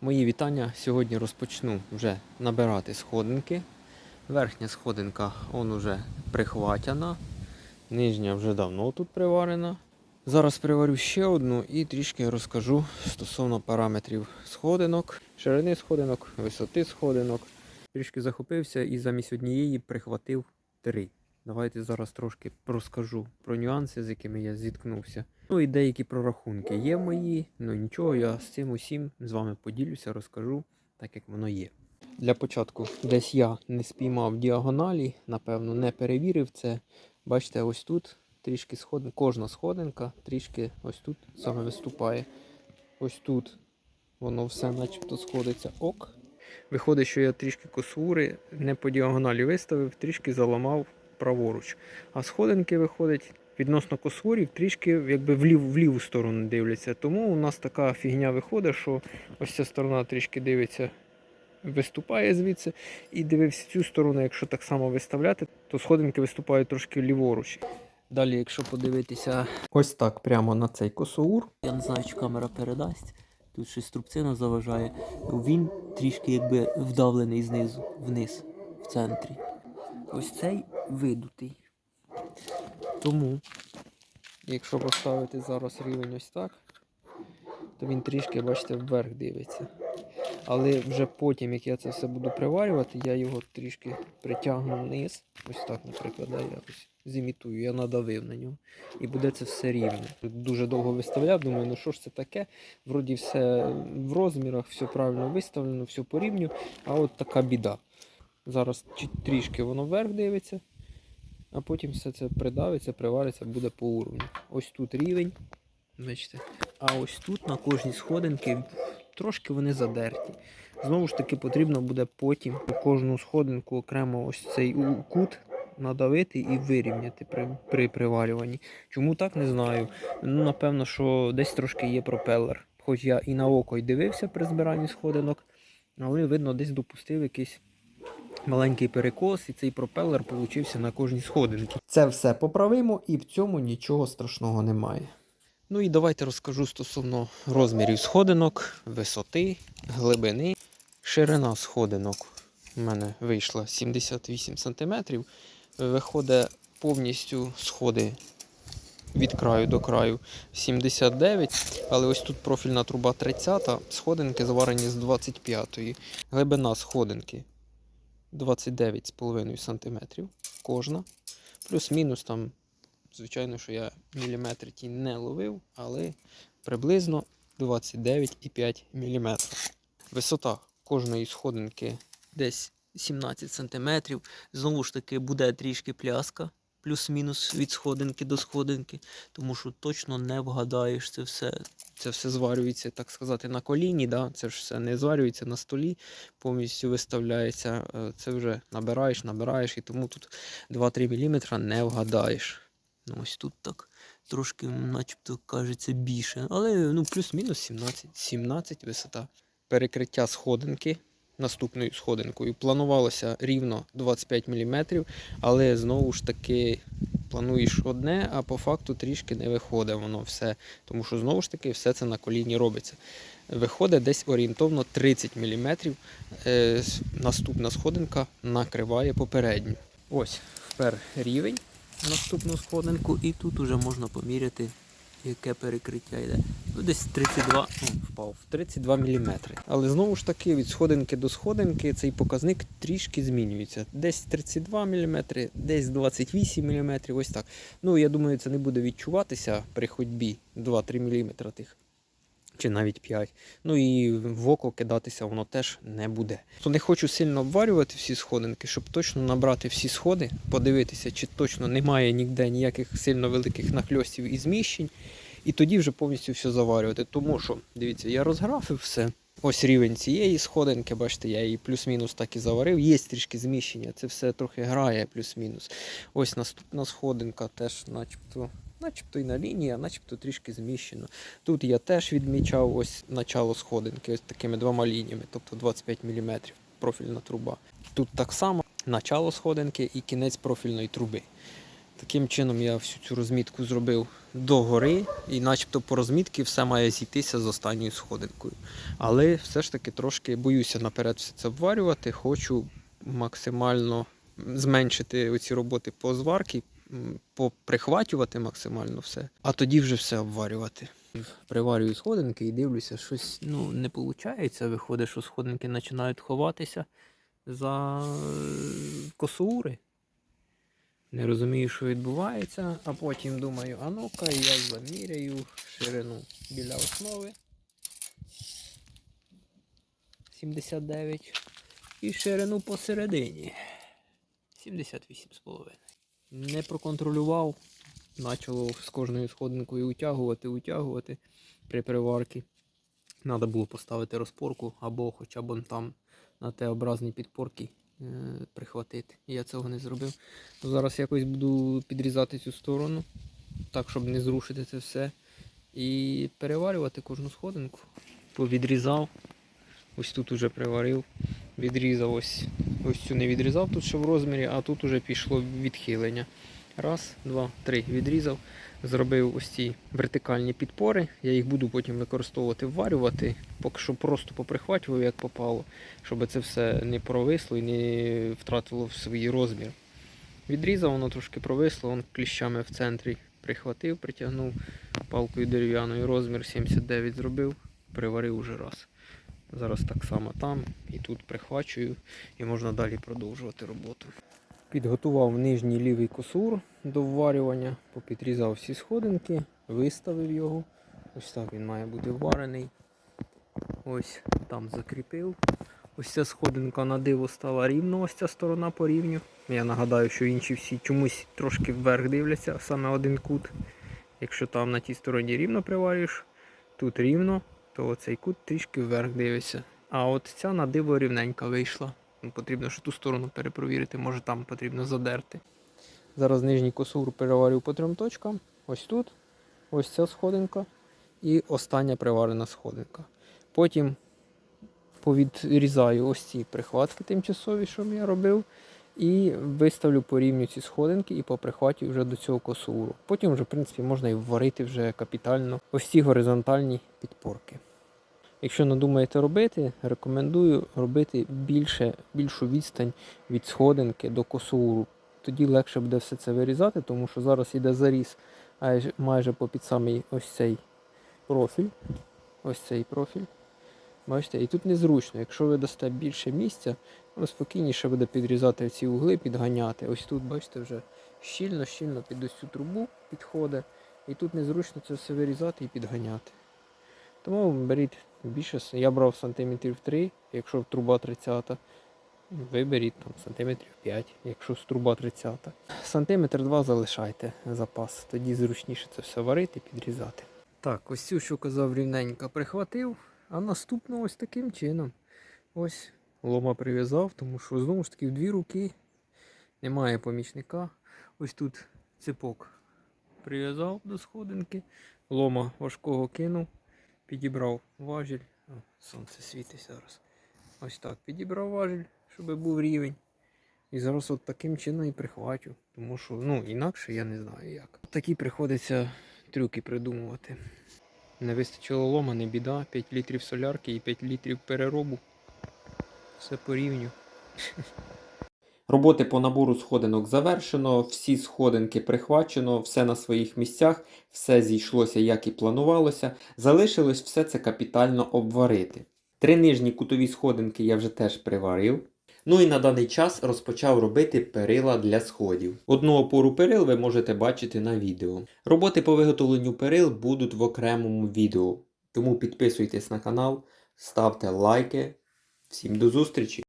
Мої вітання. Сьогодні розпочну вже набирати сходинки. Верхня сходинка он уже прихватяна. Нижня вже давно тут приварена. Зараз приварю ще одну і трішки розкажу стосовно параметрів сходинок, ширини сходинок, висоти сходинок. Трішки захопився і замість однієї прихватив три. Давайте зараз трошки розкажу про нюанси, з якими я зіткнувся. Ну і деякі прорахунки є мої. Ну нічого, я з цим усім з вами поділюся, розкажу, так як воно є. Для початку десь я не спіймав діагоналі, напевно, не перевірив це. Бачите, ось тут трішки сходин, кожна сходинка трішки ось тут саме виступає. Ось тут воно все начебто сходиться ок. Виходить, що я трішки косури не по діагоналі виставив, трішки заламав праворуч. А сходинки виходить відносно косурів, трішки якби в ліву, в ліву сторону дивляться. Тому у нас така фігня виходить, що ось ця сторона трішки дивиться, виступає звідси. І дивився цю сторону, якщо так само виставляти, то сходинки виступають трошки ліворуч. Далі, якщо подивитися ось так прямо на цей косоур, Я не знаю, чи камера передасть. Тут щось струбцина заважає. Він трішки якби вдавлений знизу, вниз, в центрі. Ось цей видутий. Тому, якщо поставити зараз рівень ось так, то він трішки, бачите, вверх дивиться. Але вже потім, як я це все буду приварювати, я його трішки притягну вниз. Ось так, наприклад, да, якось зімітую, я надавив на нього. І буде це все рівно. Дуже довго виставляв, думаю, ну що ж це таке? Вроді все в розмірах, все правильно виставлено, все по рівню, а от така біда. Зараз трішки воно вверх дивиться, а потім все це придавиться, привариться, буде по уровню. Ось тут рівень. Бачите. А ось тут на кожній сходинки трошки вони задерті. Знову ж таки, потрібно буде потім кожну сходинку окремо ось цей кут надавити і вирівняти при, при приварюванні. Чому так, не знаю. Ну, напевно, що десь трошки є пропелер. Хоч я і на око й дивився при збиранні сходинок, але видно, десь допустив якийсь маленький перекос, і цей пропелер получився на кожній сходинці. Це все поправимо, і в цьому нічого страшного немає. Ну і давайте розкажу стосовно розмірів сходинок, висоти, глибини. Ширина сходинок у мене вийшла 78 см. Виходить повністю сходи від краю до краю 79, але ось тут профільна труба 30, сходинки заварені з 25. Глибина сходинки 29,5 см кожна. Плюс-мінус там, звичайно, що я міліметри ті не ловив, але приблизно 29,5 мм. Висота кожної сходинки Десь 17 сантиметрів. Знову ж таки буде трішки пляска, плюс-мінус від сходинки до сходинки, тому що точно не вгадаєш це все. Це все зварюється, так сказати, на коліні. Да? Це ж все не зварюється на столі, повністю виставляється. Е, Це вже набираєш, набираєш, і тому тут 2-3 мм не вгадаєш. Ну, ось тут так трошки, начебто, кажеться більше. Але ну, Плюс-мінус 17, 17 висота. Перекриття сходинки наступною сходинкою. Планувалося рівно 25 мм, але знову ж таки плануєш одне, а по факту трішки не виходить воно все. Тому що знову ж таки все це на коліні робиться. Виходить десь орієнтовно 30 мм. Е, наступна сходинка накриває попередню. Ось впер рівень. наступну сходинку, і тут уже можна поміряти, яке перекриття йде. Ну, десь 32. Ну, впав 32 мм. Але знову ж таки, від сходинки до сходинки цей показник трішки змінюється. Десь 32 мм, десь 28 мм, ось так. Ну, я думаю, це не буде відчуватися при ходьбі 2-3 мм тих. Чи навіть 5. Ну і в око кидатися воно теж не буде. То не хочу сильно обварювати всі сходинки, щоб точно набрати всі сходи, подивитися, чи точно немає ніде ніяких сильно великих нахльостів і зміщень. І тоді вже повністю все заварювати. Тому що, дивіться, я розграфив все. Ось рівень цієї сходинки, бачите, я її плюс-мінус так і заварив. Є трішки зміщення, це все трохи грає плюс-мінус. Ось наступна сходинка теж, начебто, начебто і на лінії, а начебто трішки зміщено. Тут я теж відмічав ось начало сходинки, ось такими двома лініями, тобто 25 мм профільна труба. Тут так само начало сходинки і кінець профільної труби. Таким чином я всю цю розмітку зробив догори, і начебто по розмітці все має зійтися з останньою сходинкою. Але все ж таки трошки боюся наперед все це обварювати. Хочу максимально зменшити оці роботи по зварці, поприхватювати максимально все, а тоді вже все обварювати. Приварюю сходинки і дивлюся, щось ну, не виходить. Виходить, що сходинки починають ховатися за е, косури. Не розумію, що відбувається, а потім думаю, а ну-ка я заміряю ширину біля основи 79 і ширину посередині 78,5. Не проконтролював, почало з кожною сходинкою утягувати, утягувати при приварці. Треба було поставити розпорку або хоча б там на Т-образній підпорці е, прихватити. Я цього не зробив. Зараз якось буду підрізати цю сторону, так, щоб не зрушити це все. І переварювати кожну сходинку. Повідрізав. Ось тут уже приварив. Відрізав ось. Ось цю не відрізав тут ще в розмірі, а тут уже пішло відхилення. Раз, два, три. Відрізав. Зробив ось ці вертикальні підпори. Я їх буду потім використовувати, вварювати. Поки що просто поприхватював, як попало, щоб це все не провисло і не втратило в свій розмір. Відрізав, воно трошки провисло, он кліщами в центрі прихватив, притягнув палкою дерев'яною, розмір 79 зробив, приварив уже раз. Зараз так само там і тут прихвачую і можна далі продовжувати роботу. Підготував нижній лівий косур до вварювання, попідрізав всі сходинки, виставив його. Ось так він має бути вварений. Ось там закріпив. Ось ця сходинка на диво стала рівно, ось ця сторона по рівню. Я нагадаю, що інші всі чомусь трошки вверх дивляться, саме один кут. Якщо там на тій стороні рівно приварюєш, тут рівно, то цей кут трішки вверх дивиться. А от ця на диво рівненька вийшла. Ну, Потрібно ще ту сторону перепровірити, може там потрібно задерти. Зараз нижній косур переварю по трьом точкам. Ось тут, ось ця сходинка і остання приварена сходинка. Потім повідрізаю ось ці прихватки тимчасові, що я робив. І виставлю по рівню ці сходинки і поприхватю вже до цього косуру. Потім вже, в принципі, можна і вварити вже капітально ось ці горизонтальні підпорки. Якщо надумаєте робити, рекомендую робити більше, більшу відстань від сходинки до косуру. Тоді легше буде все це вирізати, тому що зараз іде заріз майже попід самий ось цей профіль. Ось цей профіль. Бачите, і тут незручно. Якщо ви дасте більше місця, воно спокійніше буде підрізати ці угли, підганяти. Ось тут, бачите, вже щільно, щільно під ось цю трубу підходить. І тут незручно це все вирізати і підганяти. Тому беріть більше. Я брав сантиметрів 3, якщо труба 30, ви беріть там сантиметрів 5, якщо труба 30. Сантиметр 2 залишайте запас, тоді зручніше це все варити, підрізати. Так, ось цю, що казав, рівненько прихватив, а наступну ось таким чином. Ось лома прив'язав, тому що знову ж таки в дві руки немає помічника. Ось тут ципок прив'язав до сходинки, лома важкого кинув, підібрав важіль. Сонце світить зараз. Ось так підібрав важіль, щоб був рівень. І зараз от таким чином і прихвачу. Тому що ну, інакше я не знаю як. Такі приходиться трюки придумувати. Не вистачило лома, не біда. 5 літрів солярки і 5 літрів переробу. Все по рівню. Роботи по набору сходинок завершено, всі сходинки прихвачено, все на своїх місцях, все зійшлося, як і планувалося. Залишилось все це капітально обварити. Три нижні кутові сходинки я вже теж приварив. Ну і на даний час розпочав робити перила для сходів. Одну опору перил ви можете бачити на відео. Роботи по виготовленню перил будуть в окремому відео. Тому підписуйтесь на канал, ставте лайки. Всім до зустрічі!